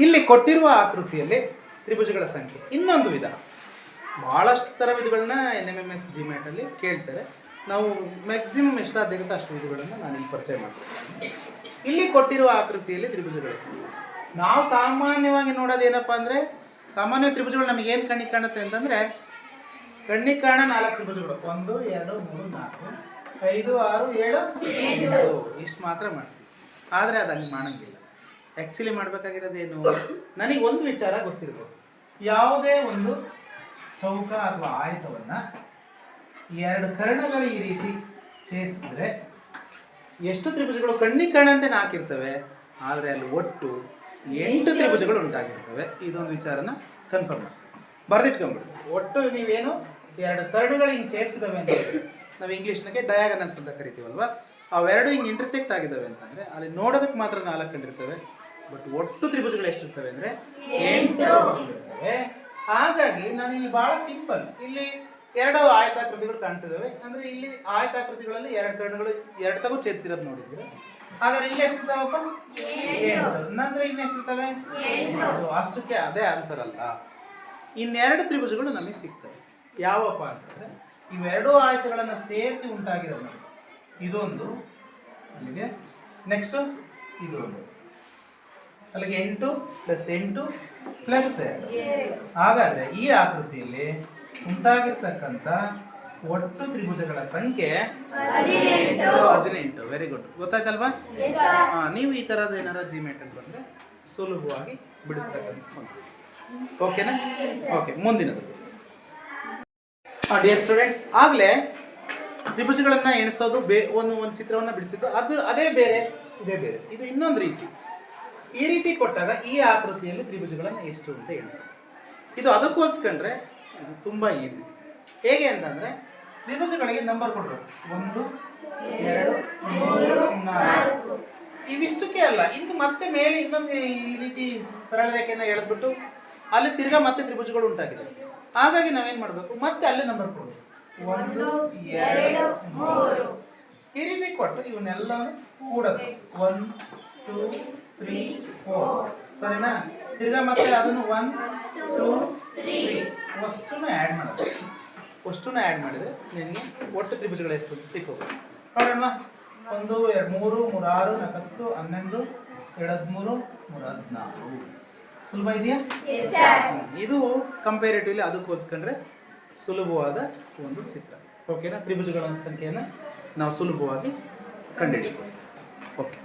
ಇಲ್ಲಿ ಕೊಟ್ಟಿರುವ ಆಕೃತಿಯಲ್ಲಿ ತ್ರಿಭುಜಗಳ ಸಂಖ್ಯೆ. ಇನ್ನೊಂದು ವಿಧ. ಭಾಳಷ್ಟು ಥರ ವಿಧಗಳನ್ನ N M M S G ಮ್ಯಾಟಲ್ಲಿ ಕೇಳ್ತಾರೆ. ನಾವು ಮ್ಯಾಕ್ಸಿಮಮ್ ಎಷ್ಟು ಸಾಧ್ಯ ಅಷ್ಟು ವಿಧಗಳನ್ನು ನಾನು ಇಲ್ಲಿ ಪರಿಚಯ ಮಾಡ್ತೀನಿ. ಇಲ್ಲಿ ಕೊಟ್ಟಿರುವ ಆಕೃತಿಯಲ್ಲಿ ತ್ರಿಭುಜಗಳ ಸಂಖ್ಯೆ ನಾವು ಸಾಮಾನ್ಯವಾಗಿ ನೋಡೋದು ಏನಪ್ಪ ಅಂದರೆ, ಸಾಮಾನ್ಯ ತ್ರಿಭುಜಗಳು ನಮಗೆ ಏನು ಕಣ್ಣಿಗೆ ಕಾಣುತ್ತೆ ಅಂತಂದರೆ, ಕಣ್ಣಿಗೆ ಕಾಣ ನಾಲ್ಕು ತ್ರಿಭುಜಗಳು. ಒಂದು, ಎರಡು, ಮೂರು, ನಾಲ್ಕು, ಐದು, ಆರು ಏಳು. ಇಷ್ಟು ಮಾತ್ರ ಮಾಡ್ತೀವಿ. ಆದರೆ ಅದು ಹಂಗೆ ಮಾಡಂಗಿಲ್ಲ. ಆ್ಯಕ್ಚುಲಿ ಮಾಡಬೇಕಾಗಿರೋದೇನು ನನಗೆ ಒಂದು ವಿಚಾರ ಗೊತ್ತಿರಬೇಕು ಯಾವುದೇ ಒಂದು ಚೌಕ ಅಥವಾ ಆಯತವನ್ನು ಎರಡು ಕರ್ಣಗಳು ಈ ರೀತಿ ಛೇದಿಸಿದ್ರೆ ಎಷ್ಟು ತ್ರಿಭುಜಗಳು ಕಣ್ಣಿಗೆ ಕಾಣಂತೆ ಹಾಕಿರ್ತವೆ ಆದರೆ ಅಲ್ಲಿ ಒಟ್ಟು ಎಂಟು ತ್ರಿಭುಜಗಳು ಉಂಟಾಗಿರ್ತವೆ. ಇದೊಂದು ವಿಚಾರನ ಕನ್ಫರ್ಮ್ ಮಾಡಿ. ಒಟ್ಟು ನೀವೇನು ಎರಡು ಕರ್ಣಗಳು ಹಿಂಗೆ ಛೇದಿಸಿದವೆ ಅಂತ ನಾವು ಇಂಗ್ಲೀಷ್ನಾಗೆ ಡಯಾಗನಲ್ಸ್ ಅಂತ ಕರಿತೀವಲ್ವ? ಅವೆರಡು ಹಿಂಗೆ ಇಂಟರ್ಸೆಕ್ಟ್ ಆಗಿದ್ದಾವೆ ಅಂತಂದರೆ, ಅಲ್ಲಿ ನೋಡೋದಕ್ಕೆ ಮಾತ್ರ ನಾಲ್ಕು ಕಂಡಿರ್ತವೆ ಬಟ್ ಒಟ್ಟು ತ್ರಿಭುಜಗಳು ಎಷ್ಟಿರ್ತವೆ ಅಂದರೆ ಹಾಗಾಗಿ ನಾನು ಇಲ್ಲಿ ಬಹಳ ಸಿಂಪಲ್ ಇಲ್ಲಿ ಎರಡು ಆಯತಾಕೃತಿಗಳು ಕಾಣ್ತಿದ್ದಾವೆ. ಅಂದ್ರೆ ಇಲ್ಲಿ ಆಯತಾಕೃತಿಗಳಲ್ಲಿ ಎರಡು ಕರ್ಣಗಳು ಎರಡು ತಗು ಛೇದಿಸಿರೋದು ನೋಡಿದ್ದೀರ? ಹಾಗಾದ್ರೆ ಇಲ್ಲಿ ಎಷ್ಟಿರ್ತಾವಪ್ಪ? ನಂತರ ಇನ್ನೆಷ್ಟಿರ್ತವೆ. ಅಷ್ಟಕ್ಕೆ ಅದೇ ಆನ್ಸರ್ ಅಲ್ಲ. ಇನ್ನೆರಡು ತ್ರಿಭುಜಗಳು ನಮಗೆ ಸಿಗ್ತವೆ. ಯಾವಪ್ಪ ಅಂತಂದ್ರೆ ಇವೆರಡೂ ಆಯತಗಳನ್ನು ಸೇರಿಸಿ ಉಂಟಾಗಿರೋದು ಇದೊಂದು ಅಲ್ಲಿಗೆ. ನೆಕ್ಸ್ಟು ಇದೊಂದು. ಅಲ್ಲಿಗೆ ಎಂಟು ಪ್ಲಸ್ ಎಂಟು ಪ್ಲಸ್ ಹಾಗಾದರೆ ಈ ಆಕೃತಿಯಲ್ಲಿ ಉಂಟಾಗಿರ್ತಕ್ಕಂಥ ಒಟ್ಟು ತ್ರಿಭುಜಗಳ ಸಂಖ್ಯೆ ಹದಿನೆಂಟು. ವೆರಿ ಗುಡ್ ಗೊತ್ತಾಯ್ತಲ್ವಾ? ನೀವು ಈ ಥರದ ಏನಾರ ಜಿ ಅಂತ ಬಂದರೆ ಸುಲಭವಾಗಿ ಬಿಡಿಸ್ತಕ್ಕಂಥ ಓಕೆನಾ ಓಕೆ ಮುಂದಿನದು. ಡಿಯರ್ ಸ್ಟೂಡೆಂಟ್ಸ್ ಆಗಲೇ ತ್ರಿಭುಜಗಳನ್ನು ಎಣಿಸೋದು ಬೇ ಒಂದು ಒಂದು ಚಿತ್ರವನ್ನು ಬಿಡಿಸಿದ್ದು ಅದು ಅದೇ ಬೇರೆ ಇದೇ ಬೇರೆ. ಇದು ಇನ್ನೊಂದು ರೀತಿ. ಈ ರೀತಿ ಕೊಟ್ಟಾಗ ಈ ಆಕೃತಿಯಲ್ಲಿ ತ್ರಿಭುಜಗಳನ್ನು ಎಷ್ಟು ಅಂತ ಎಣಿಸ್ತದೆ ಇದು ಅದಕ್ಕೆ ಹೋಲಿಸ್ಕೊಂಡ್ರೆ ಇದು ತುಂಬ ಈಸಿ ಹೇಗೆ ಅಂತಂದರೆ ತ್ರಿಭುಜಗಳಿಗೆ ನಂಬರ್ ಕೊಡೋದು ಒಂದು, ಎರಡು, ಮೂರು, ನಾಲ್ಕು. ಇವಿಷ್ಟಕ್ಕೆ ಅಲ್ಲ, ಇನ್ನು ಮತ್ತೆ ಮೇಲೆ ಇನ್ನೊಂದು ಈ ರೀತಿ ಸರಳ ರೇಖೆಯನ್ನು ಎಳೆದ್ಬಿಟ್ಟು ಅಲ್ಲಿ ತಿರ್ಗಾ ಮತ್ತೆ ತ್ರಿಭುಜಗಳು ಉಂಟಾಗಿದೆ. ಹಾಗಾಗಿ ನಾವೇನು ಮಾಡಬೇಕು? ಮತ್ತೆ ಅಲ್ಲಿ ನಂಬರ್ ಕೊಡೋದು ಒಂದು, ಎರಡು, ಮೂರು. ಈ ರೀತಿ ಕೊಟ್ಟು ಇವನ್ನೆಲ್ಲ ಕೂಡ ಒನ್ ಟೂ ತ್ರೀ ಫೋರ್ ಸರಿನಾ? ತಿರ್ಗಾ ಮತ್ತೆ ಅದನ್ನು ಒನ್ ಟೂ ತ್ರೀ ವಸ್ತುನ ಆ್ಯಡ್ ಮಾಡೋದು. ವಸ್ತುನ ಆ್ಯಡ್ ಮಾಡಿದರೆ ನಿನಗೆ ಒಟ್ಟು ತ್ರಿಭುಜಗಳು ಎಷ್ಟು ಸಿಕ್ಕೋದು ನೋಡೋಣ. ಒಂದು ಎರಡು ಮೂರು ಮೂರಾರು ಆರು ನಾಲ್ಕು ಹತ್ತು ಹನ್ನೊಂದು ಎರಡು ಹದಿಮೂರು ಮೂರು ಹದಿನಾರು ಸುಲಭ ಇದೆಯಾ. ಇದು ಕಂಪೇರಿಟಿವ್ಲಿ ಅದಕ್ಕೆ ಹೋಲಿಸ್ಕೊಂಡ್ರೆ ಸುಲಭವಾದ ಒಂದು ಚಿತ್ರ. ಓಕೆನಾ ತ್ರಿಭುಜಗಳ ಸಂಖ್ಯೆಯನ್ನು ನಾವು ಸುಲಭವಾಗಿ ಕಂಡುಹಿಡಿಬೋದು ಓಕೆ